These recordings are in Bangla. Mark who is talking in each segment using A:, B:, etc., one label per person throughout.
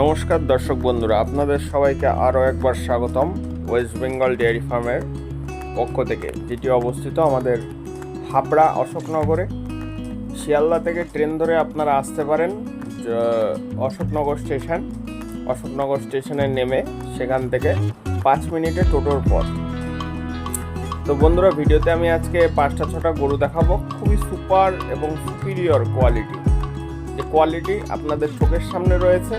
A: নমস্কার দর্শক বন্ধুরা, আপনাদের সবাইকে আরও একবার স্বাগতম ওয়েস্ট বেঙ্গল ডেয়ারি ফার্মের পক্ষ থেকে, যেটি অবস্থিত আমাদের হাবড়া অশোকনগরে। শিয়ালদা থেকে ট্রেন ধরে আপনারা আসতে পারেন অশোকনগর স্টেশন। অশোকনগর স্টেশনে নেমে সেখান থেকে পাঁচ মিনিটে টোটোর পথ। তো বন্ধুরা, ভিডিওতে আমি আজকে পাঁচটা ছটা গরু দেখাবো। খুবই সুপার এবং সুপিরিয়র কোয়ালিটি যে কোয়ালিটি আপনাদের চোখের সামনে রয়েছে,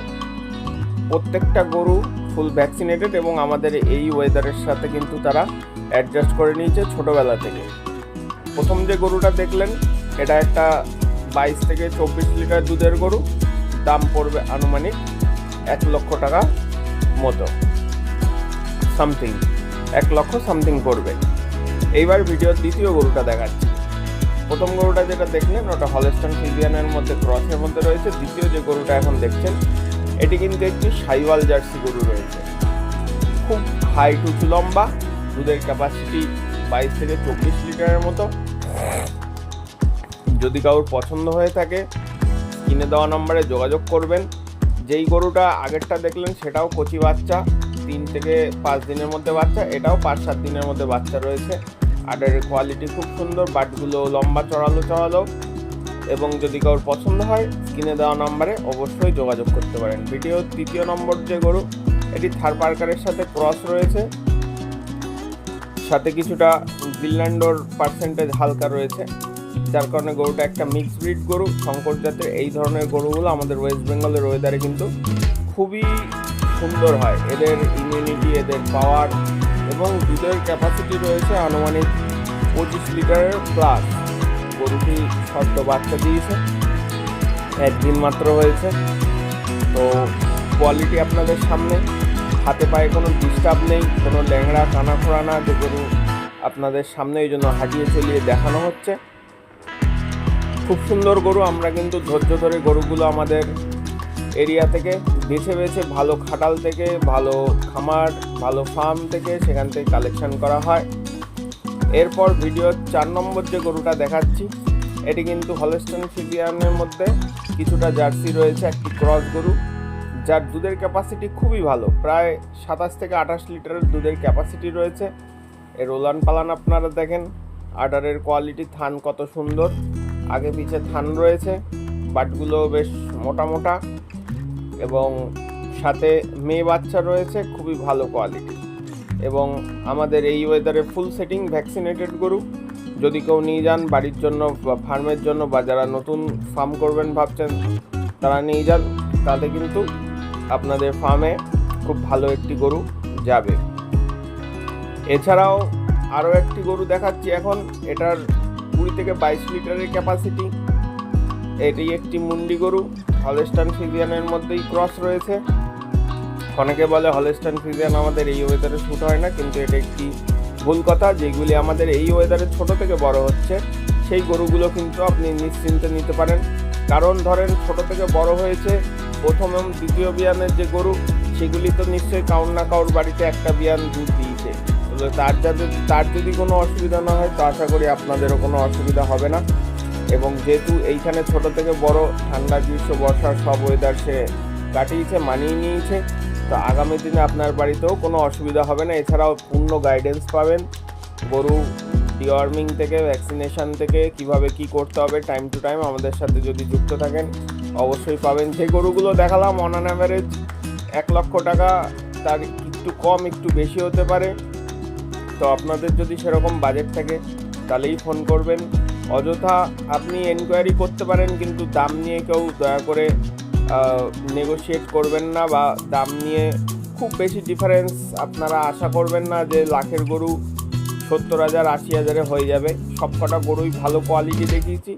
A: প্রত্যেকটা গরু ফুল ভ্যাকসিনেটেড এবং আমাদের এই ওয়েদারের সাথে কিন্তু তারা অ্যাডজাস্ট করে নিয়েছে ছোটোবেলা থেকে। প্রথম যে গরুটা দেখলেন, এটা একটা বাইশ থেকে চব্বিশ লিটার দুধের গরু, দাম পড়বে আনুমানিক এক লক্ষ টাকা মতো। সামথিং এক লক্ষ সামথিং পড়বে। এইবার ভিডিওর দ্বিতীয় গরুটা দেখাচ্ছি। প্রথম গরুটা যেটা দেখলেন, ওটা হলস্টন ফিজিয়ানের মধ্যে ক্রসের মধ্যে রয়েছে। দ্বিতীয় যে গরুটা এখন দেখছেন, এটি কিন্তু একটি সাইওয়াল জার্সি গরু রয়েছে। খুব হাইট উঁচু লম্বা, দুধের ক্যাপাসিটি বাইশ থেকে চব্বিশ লিটারের মতো। যদি কারোর পছন্দ হয়ে থাকে কিনে দেওয়া নম্বরে যোগাযোগ করবেন। যেই গরুটা আগেরটা দেখলেন, সেটাও কচি বাচ্চা, তিন থেকে পাঁচ দিনের মধ্যে বাচ্চা, এটাও পাঁচ সাত দিনের মধ্যে বাচ্চা রয়েছে। আডের কোয়ালিটি খুব সুন্দর বাটগুলো লম্বা, চড়ালো চড়ালো। এবং যদি কারোর পছন্দ হয় স্ক্রিনে দেওয়া নম্বরে অবশ্যই যোগাযোগ করতে পারেন। ভিডিও তৃতীয় নম্বর যে গরু, এটি থার পার্কারের সাথে ক্রস রয়েছে। সাথে কিছুটা গ্রিনল্যান্ডর পার্সেন্টেজ হালকা রয়েছে। যার কারণে গরুটা একটা মিক্স ব্রিড গরু। শঙ্কর জাতের এই ধরনের গরুগুলো আমাদের ওয়েস্ট বেঙ্গলের ওয়েদারে কিন্তু খুবই সুন্দর হয়। এদের ইমিউনিটি এদের পাওয়ার এবং দুধের ক্যাপাসিটি রয়েছে আনুমানিক পঁচিশ লিটারের প্লাস গরুটি সদ্য বাচ্চা দিয়েছে, একদিন মাত্র হয়েছে। তো কোয়ালিটি আপনাদের সামনে। হাতে পায়ে কোনো ডিস্টার্ব নেই, কোনো ল্যাংড়া কানা খোড়া না, যে গরু আপনাদের সামনে এই জন্য হাঁটিয়ে চলিয়ে দেখানো হচ্ছে। খুব সুন্দর গরু, আমরা কিন্তু ধৈর্য ধরে গরুগুলো আমাদের এরিয়া থেকে, বেছে বেছে ভালো খাটাল থেকে, ভালো খামার, ভালো ফার্ম থেকে সেখান থেকে কালেকশন করা হয়। এরপর ভিডিওর চার নম্বর যে গরুটা দেখাচ্ছি, এটি কিন্তু হলস্টন ফিজিয়ানের মধ্যে কিছুটা জার্সি রয়েছে, একটি ক্রস গরু, যার দুধের ক্যাপাসিটি খুবই ভালো। প্রায় সাতাশ থেকে আঠাশ লিটারের দুধের ক্যাপাসিটি রয়েছে। এর ওলান পালান আপনারা দেখেন আডারের কোয়ালিটি থান কত সুন্দর, আগে পিছে থান রয়েছে, বাটগুলো বেশ মোটা মোটা। এবং সাথে মেয়ে বাচ্চা রয়েছে, খুবই ভালো কোয়ালিটি এবং আমাদের এই ওয়েদারে ফুল সেটিং ভ্যাকসিনেটেড গরু। যদি কেউ নিয়ে যান বাড়ির জন্য বা ফার্মের জন্য বা যারা নতুন ফার্ম করবেন ভাবছেন, তারা নিয়ে যান, তাতে কিন্তু আপনাদের ফার্মে খুব ভালো একটি গরু যাবে। এছাড়াও আরও একটি গরু দেখাচ্ছি এখন, এটার কুড়ি থেকে বাইশ লিটারের ক্যাপাসিটি এটি একটি মুন্ডি গরু। হলস্টান ফিজিয়ানের মধ্যেই ক্রস রয়েছে। অনেকে বলে হলস্টান ফিজিয়ান আমাদের এই ওয়েদারে শ্যুট হয় না, কিন্তু এটা একটি ভুল কথা। যেগুলি আমাদের এই ওয়েদারে ছোট থেকে বড় হচ্ছে, সেই গরুগুলো কিন্তু আপনি নিশ্চিন্তে নিতে পারেন। কারণ ধরেন, ছোট থেকে বড় হয়েছে, প্রথম এবং দ্বিতীয় বিয়ানের যে গরু, সেগুলি তো নিশ্চয়ই কাউর না কাউর বাড়িতে একটা বিয়ান দুধ দিয়েছে। তার যাতে তার যদি কোনো অসুবিধা না হয়, তো আশা করি আপনাদেরও কোনো অসুবিধা হবে না। এবং যেহেতু এইখানে ছোট থেকে বড় ঠান্ডা গ্রীষ্ম, বর্ষা সব ওয়েদার সে কাটিয়েছে, মানিয়ে নিয়েছে। তো আগামী দিনে আপনার বাড়িতেও কোনো অসুবিধা হবে না। এছাড়াও পূর্ণ গাইডেন্স পাবেন। গরু ডিওয়ার্মিং থেকে ভ্যাকসিনেশন থেকে কীভাবে কি করতে হবে টাইম টু টাইম আমাদের সাথে যদি যুক্ত থাকেন, অবশ্যই পাবেন। যে গরুগুলো দেখালাম অন অ্যান অ্যাভারেজ এক লক্ষ টাকা, তার একটু কম, একটু বেশি হতে পারে। তো আপনাদের যদি সেরকম বাজেট থাকে, তাহলেই ফোন করবেন। অযথা আপনি এনকোয়ারি করতে পারেন, কিন্তু দাম নিয়ে কেউ দয়া করে নেগোশিয়েট করবেন না বা দাম নিয়ে খুব বেশি ডিফারেন্স আপনারা আশা করবেন না যে লাখের গরু সত্তর হাজার, আশি হাজারে হয়ে যাবে। সব কটা গরুই ভালো কোয়ালিটি দেখিয়েছি।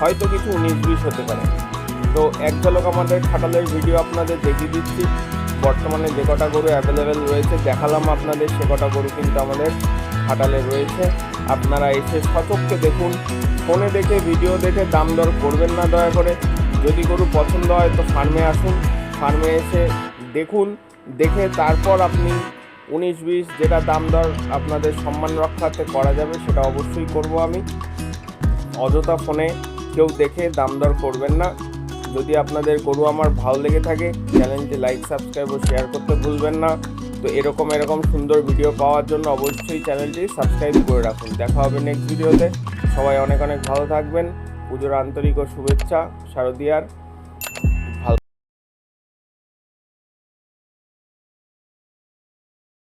A: হয়তো কিছু উনিশ বিশ হতে পারে। তো এক ঝলক আমাদের খাটালের ভিডিও আপনাদের দেখিয়ে দিচ্ছি। বর্তমানে যে কটা গরু অ্যাভেলেবেল রয়েছে, দেখালাম আপনাদের, সে কটা গরু কিন্তু আমাদের খাটালে রয়েছে। আপনারা এসে সচক্ষে দেখুন। ফোনে দেখে ভিডিও দেখে দাম দর করবেন না দয়া করে। যদি গরু পছন্দ হয় তো ফার্মে আসুন। ফার্মে এসে দেখুন, দেখে তারপর আপনি উনিশ বিশ যেটা দাম দর আপনাদের সম্মান রক্ষাতে করা যাবে সেটা অবশ্যই করব আমি। অযথা ফোনে কেউ দেখে দাম দর করবেন না। যদি আপনাদের গরু আমার ভালো লেগে থাকে, চ্যানেলটি লাইক সাবস্ক্রাইব ও শেয়ার করতে ভুলবেন না। তো এরকম এরকম সুন্দর ভিডিও পাওয়ার জন্য অবশ্যই চ্যানেলটি সাবস্ক্রাইব করে রাখুন। দেখা হবে নেক্সট ভিডিওতে সবাই অনেক অনেক ভালো থাকবেন। পুজোর আন্তরিক ও শুভেচ্ছা শারদিয়ার।